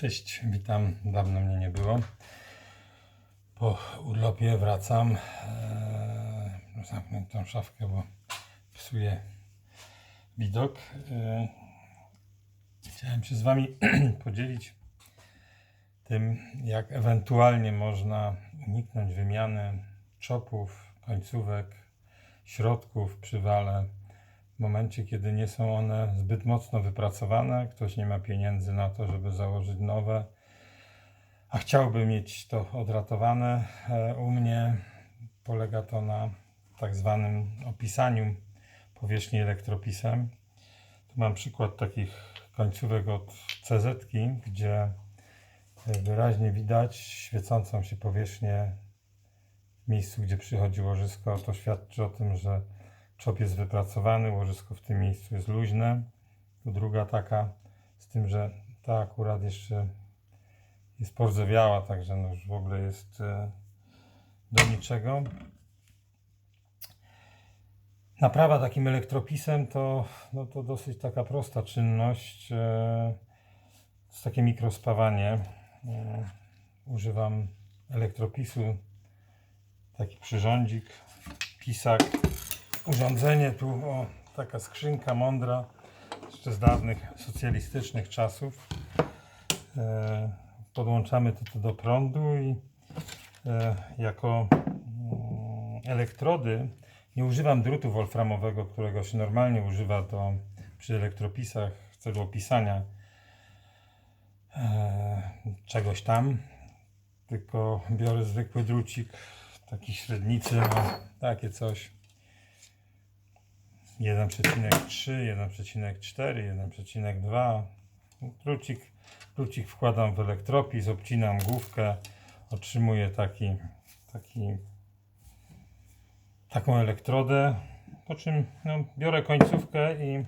Cześć, witam. Dawno mnie nie było. Po urlopie wracam. Eee, zamknę tą szafkę, bo psuje widok. Eee, chciałem się z Wami podzielić tym, jak ewentualnie można uniknąć wymiany czopów, końcówek, środków przy wale w momencie, kiedy nie są one zbyt mocno wypracowane, ktoś nie ma pieniędzy na to, żeby założyć nowe, a chciałby mieć to odratowane. E, U mnie polega to na tak zwanym opisaniu powierzchni elektropisem. Tu mam przykład takich końcówek od CZ, gdzie e, wyraźnie widać świecącą się powierzchnię w miejscu, gdzie przychodzi łożysko. To świadczy o tym, że Czop jest wypracowany, łożysko w tym miejscu jest luźne. Tu druga taka, z tym, że ta akurat jeszcze jest porzewiała, także no już w ogóle jest e, do niczego. Naprawa takim elektropisem to, no to dosyć taka prosta czynność. E, to jest takie mikrospawanie. E, używam elektropisu, taki przyrządzik, pisak, urządzenie tu, o, taka skrzynka mądra, jeszcze z dawnych socjalistycznych czasów. E, podłączamy to tu do prądu i e, jako mm, elektrody nie używam drutu wolframowego, którego się normalnie używa do, przy elektropisach w celu opisania e, czegoś tam, tylko biorę zwykły drucik, taki średnicy, o, takie coś. 1,3, 1,4, 1,2. Drucik, drucik wkładam w elektropis, obcinam główkę, otrzymuję taki, taki, taką elektrodę, po czym no, biorę końcówkę i,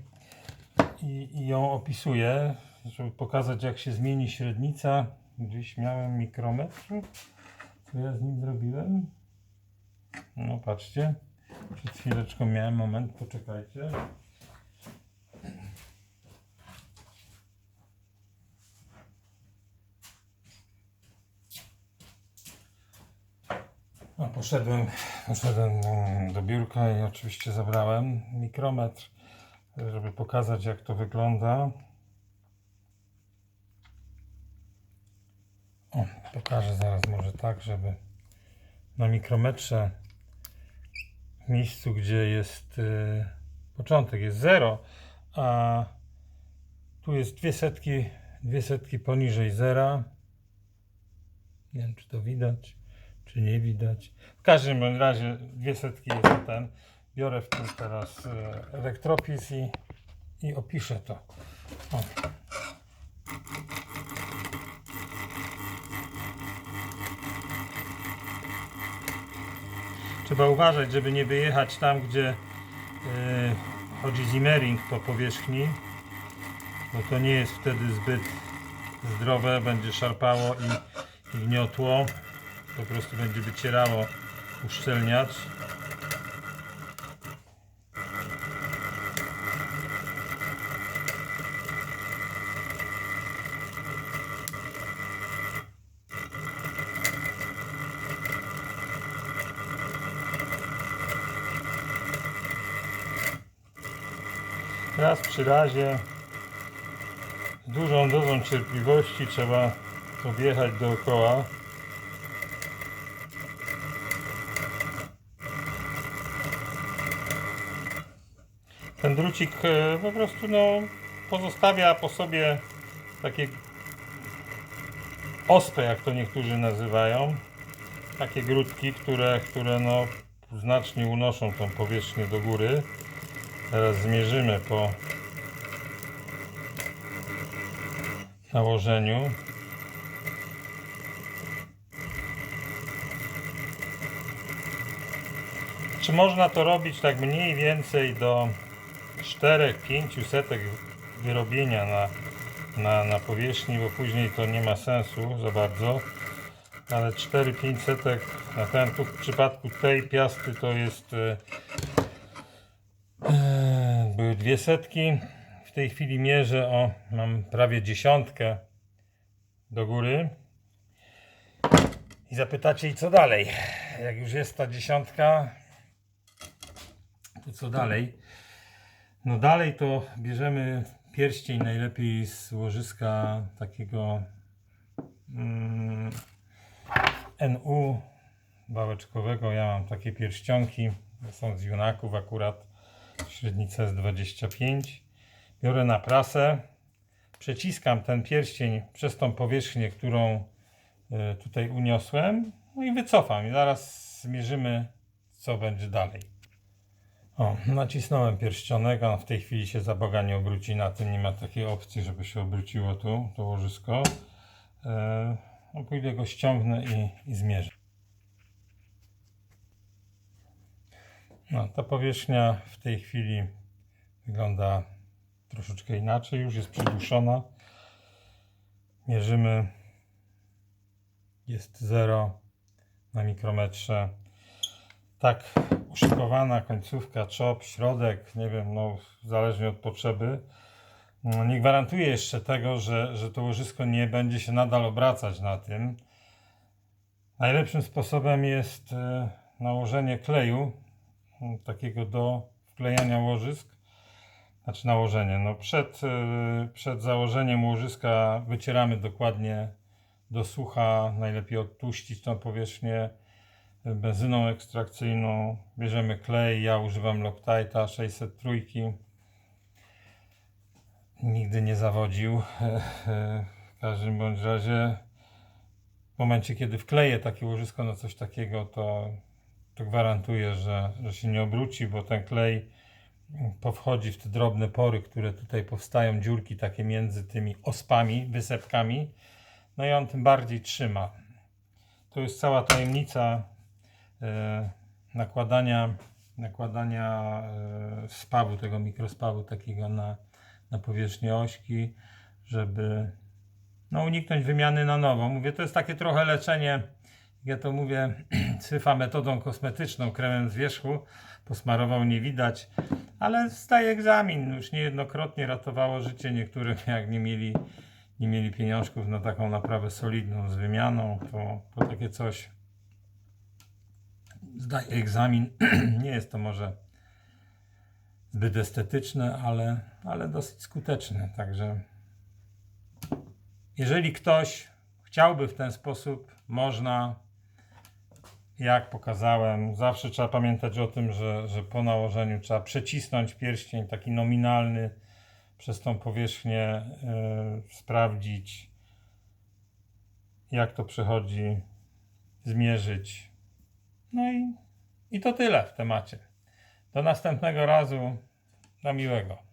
i, i ją opisuję, żeby pokazać jak się zmieni średnica. Gdzieś miałem mikrometr, co ja z nim zrobiłem. No patrzcie. Przed chwileczką miałem moment, poczekajcie. No, poszedłem, poszedłem mm, do biurka i oczywiście zabrałem mikrometr, żeby pokazać jak to wygląda. O, pokażę zaraz może tak, żeby na mikrometrze miejscu, gdzie jest y, początek, jest 0, a tu jest dwie setki, dwie setki poniżej zera. Nie wiem, czy to widać, czy nie widać. W każdym razie dwie setki jest ten. Biorę w tym teraz y, elektropis i, i opiszę to. O. Trzeba uważać, żeby nie wyjechać tam, gdzie e, chodzi zimmering po powierzchni, bo to nie jest wtedy zbyt zdrowe, będzie szarpało i, i gniotło, po prostu będzie wycierało uszczelniacz. Raz przy razie z dużą dozą cierpliwości trzeba objechać dookoła. Ten drucik e, po prostu no, pozostawia po sobie takie ospę, jak to niektórzy nazywają. Takie grudki, które, które no, znacznie unoszą tą powierzchnię do góry. Teraz zmierzymy po nałożeniu. Czy można to robić tak mniej więcej do 4-5 setek wyrobienia na, na, na powierzchni, bo później to nie ma sensu za bardzo. Ale 4-5 setek na ten, w przypadku tej piasty to jest e, Były dwie setki. W tej chwili mierzę o, mam prawie dziesiątkę. do góry. I zapytacie, i co dalej? Jak już jest ta dziesiątka, to co dalej? No dalej to bierzemy pierścień najlepiej z łożyska takiego mm, NU wałeczkowego. Ja mam takie pierścionki, są z junaków akurat, średnica jest 25. Biorę na prasę, przeciskam ten pierścień przez tą powierzchnię, którą y, tutaj uniosłem, no i wycofam i zaraz zmierzymy, co będzie dalej. O, nacisnąłem pierścionek, a w tej chwili się za Boga nie obróci na tym, nie ma takiej opcji, żeby się obróciło tu, to łożysko. E, no, pójdę go ściągnę i, i zmierzę. No, ta powierzchnia w tej chwili wygląda troszeczkę inaczej, już jest przyduszona. Mierzymy, jest 0 na mikrometrze. Tak uszykowana końcówka, czop, środek, nie wiem, no zależnie od potrzeby. No, nie gwarantuje jeszcze tego, że, że to łożysko nie będzie się nadal obracać na tym. Najlepszym sposobem jest e, nałożenie kleju, takiego do wklejania łożysk. Znaczy nałożenie. No przed, e, przed założeniem łożyska wycieramy dokładnie do sucha. Najlepiej odtłuścić tą powierzchnię benzyną ekstrakcyjną. Bierzemy klej. Ja używam Loctite'a 603. Nigdy nie zawodził. W każdym bądź razie w momencie, kiedy wkleję takie łożysko na coś takiego, to, to gwarantuję, że, że się nie obróci, bo ten klej powchodzi w te drobne pory, które tutaj powstają, dziurki takie między tymi ospami, wysepkami. No i on tym bardziej trzyma. To jest cała tajemnica e, nakładania, nakładania e, spawu, tego mikrospawu takiego na, na powierzchnię ośki, żeby no, uniknąć wymiany na nowo. Mówię, to jest takie trochę leczenie, ja to mówię, cyfa metodą kosmetyczną, kremem z wierzchu, posmarował nie widać, ale zdaje egzamin. Już niejednokrotnie ratowało życie niektórym, jak nie mieli, nie mieli pieniążków na taką naprawę solidną z wymianą, to, to takie coś zdaje egzamin. nie jest to może zbyt estetyczne, ale, ale dosyć skuteczne. Także jeżeli ktoś chciałby w ten sposób, można. Jak pokazałem, zawsze trzeba pamiętać o tym, że, że po nałożeniu trzeba przecisnąć pierścień taki nominalny przez tą powierzchnię, yy, sprawdzić jak to przechodzi, zmierzyć. No i, i to tyle w temacie. Do następnego razu. Do miłego.